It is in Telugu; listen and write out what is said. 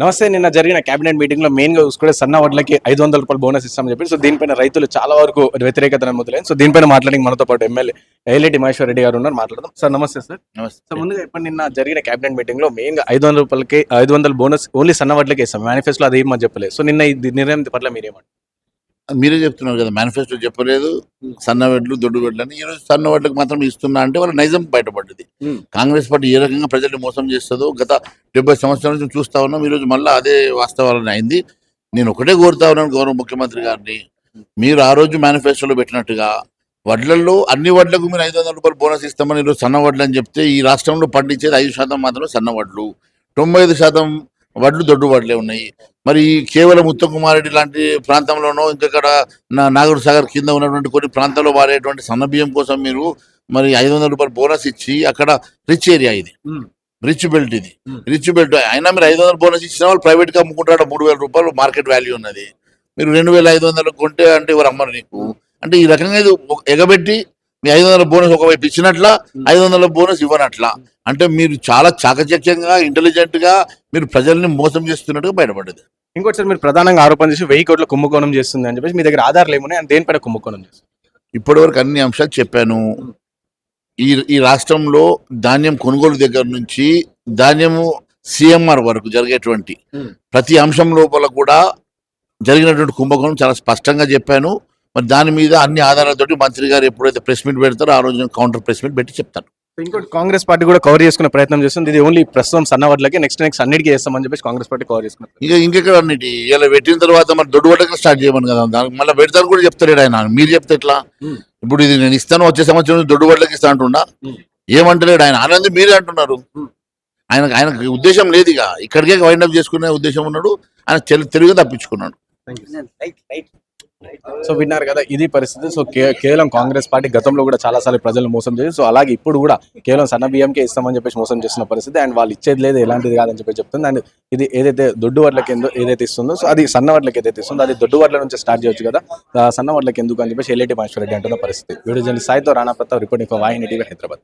నమస్తే నిన్న జరిగిన కేబినెట్ మీటింగ్లో మెయిన్గా చూసుకుంటే సన్న వడ్లకి ఐదు వందల రూపాయలు బోనస్ ఇస్తామని చెప్పి సో దీనిపైన రైతులు చాలా వరకు వ్యతిరేకత మొదలైంది. సో దీనిపైన మాట్లాడి మనతో పాటు ఎమ్మెల్యే ఏలేటి మహేశ్వర్ రెడ్డి గారు ఉన్నారు మాట్లాడదాం. సార్ నమస్తే సార్. నమస్తే. ముందుగా ఇప్పుడు నిన్న జరిగిన కేబినెట్ మీటింగ్లో మెయిన్గా ఐదు వందల రూపాయలకి ఐదు వందల బోనస్ ఓన్లీ సన్న వడ్లకి ఇస్తాం. మేనిఫెస్టో అది ఏమని చెప్పలేదు. సో నిన్న ఈ నిర్ణయం పట్ల మీరేమంటారు? మీరే చెప్తున్నారు కదా మేనిఫెస్టో చెప్పలేదు సన్నవడ్లు దొడ్డువడ్లు అని. ఈరోజు సన్నవడ్లకు మాత్రం ఇస్తున్నా అంటే వాళ్ళ నైజం బయటపడ్డది. కాంగ్రెస్ పార్టీ ఏ రకంగా ప్రజల్ని మోసం చేస్తుందో గత డెబ్బై సంవత్సరాల నుంచి చూస్తా ఉన్నాం. ఈరోజు మళ్ళీ అదే వాస్తవాలను అయింది. నేను ఒకటే కోరుతా ఉన్నాను గౌరవ ముఖ్యమంత్రి గారిని. మీరు ఆ రోజు మేనిఫెస్టోలో పెట్టినట్టుగా వడ్లల్లో అన్ని వడ్లకు మీరు ఐదు వందల రూపాయలు బోనస్ ఇస్తామని ఈరోజు సన్న వడ్లు అని చెప్తే ఈ రాష్ట్రంలో పండించేది ఐదు శాతం మాత్రమే సన్న వడ్లు. తొంభై ఐదు శాతం వడ్లు దొడ్డు వడ్లే ఉన్నాయి. మరి ఈ కేవలం ఉత్తమ్ కుమార్ రెడ్డి లాంటి ప్రాంతంలోనో ఇంకెక్కడ నాగూర్ సాగర్ కింద ఉన్నటువంటి కొన్ని ప్రాంతాల్లో వాడేటువంటి సన్న బియ్యం కోసం మీరు మరి ఐదు వందల రూపాయలు బోనస్ ఇచ్చి అక్కడ రిచ్ ఏరియా ఇది. రిచ్ బెల్ట్ ఇది. రిచ్ బెల్ట్ అయినా మీరు ఐదు వందల బోనస్ ఇచ్చిన వాళ్ళు ప్రైవేట్గా అమ్ముకుంటాడు మూడు వేల రూపాయలు మార్కెట్ వాల్యూ ఉన్నది. మీరు రెండు వేల ఐదు వందలు కొంటే అంటే ఎవరు అమ్మరు నీకు? అంటే ఈ రకంగా ఇది ఎగబెట్టి మీ ఐదు వందల బోనస్ ఒకవైపు ఇచ్చినట్ల ఐదు వందల బోనస్ ఇవ్వనట్ల. అంటే మీరు చాలా చాకచక్యంగా ఇంటెలిజెంట్గా మీరు ప్రజల్ని మోసం చేస్తున్నట్టుగా బయటపడ్డది. ఇంకోటి సార్ మీరు ప్రధానంగా ఆరోపణ చేసి వెయ్యి కోట్ల కుంభకోణం చేస్తుంది అని చెప్పేసి మీ దగ్గర ఆధారాలు ఏమున్నాయి అని దేనిపైన కుంభకోణం చేస్తుంది? ఇప్పటివరకు అన్ని అంశాలు చెప్పాను. ఈ ఈ రాష్ట్రంలో ధాన్యం కొనుగోలు దగ్గర నుంచి ధాన్యము సిఎంఆర్ వరకు జరిగేటువంటి. ప్రతి అంశం లోపల కూడా జరిగినటువంటి కుంభకోణం చాలా స్పష్టంగా చెప్పాను. మరి దాని మీద అన్ని ఆధారాలతోటి మంత్రి గారు ఎప్పుడైతే ప్రెస్ మీట్ పెడతారో ఆ రోజు కౌంటర్ ప్రెస్ మీట్ పెట్టి చెప్తాను. ఇంకోటి కాంగ్రెస్ పార్టీ కూడా కవర్ చేసుకునే ప్రయత్నం చేస్తుంది. ఇది ఓన్లీ ప్రస్తుతం సన్న వడ్లకి నెక్స్ట్ నెక్స్ట్ అన్నిటికీ చేస్తామని చెప్పేసి కాంగ్రెస్ పార్టీ కవర్ చేసుకున్నారు ఇంకా ఇంకెక్కడ అన్నిటి? ఇలా పెట్టిన తర్వాత మరి దొడ్డు పట్టక స్టార్ట్ చేయమని కదా. దానికి మళ్ళీ పెడతాను కూడా చెప్తాడు ఆయన. మీరు చెప్తే ఎట్లా. ఇప్పుడు ఇది నేను ఇస్తాను వచ్చే సంవత్సరం నుంచి దొడ్డు పట్లకి ఇస్తా అంటున్నా. ఏమంటలేడు ఆయన. ఆనంద్ మీరే అంటున్నారు. ఆయన ఆయనకు ఉద్దేశం లేదు ఇక. ఇక్కడికే వైండ్ అప్ చేసుకునే ఉద్దేశం ఉన్నాడు. ఆయన తెలు- తెలుగుగా తప్పించుకున్నాడు. సో విన్నారు కదా ఇది పరిస్థితి. సో కేవలం కాంగ్రెస్ పార్టీ గతంలో కూడా చాలా సార్లు ప్రజలు మోసం చేసి సో అలాగే ఇప్పుడు కూడా కేవలం సన్న బియ్యంకే ఇస్తామని చెప్పేసి మోసం చేస్తున్న పరిస్థితి. అండ్ వాళ్ళు ఇచ్చేది లేదు ఎలాంటిది కాదని చెప్పి చెప్తుంది. అండ్ ఇది ఏదైతే దొడ్డు వడ్లకి ఏదైతే ఇస్తుందో సో అది సన్న వడ్లకి ఏదైతే ఇస్తుందో అది దొడ్డు వడ్ల నుంచి స్టార్ట్ చేయొచ్చు కదా. సన్న వడ్లకి ఎందుకు అని చెప్పేసి ఎల్ఐటి మహేశ్వర రెడ్డి అంటున్న పరిస్థితి. Video journalist సాయితో Rana Pratap reporting for Vahini TV Hyderabad.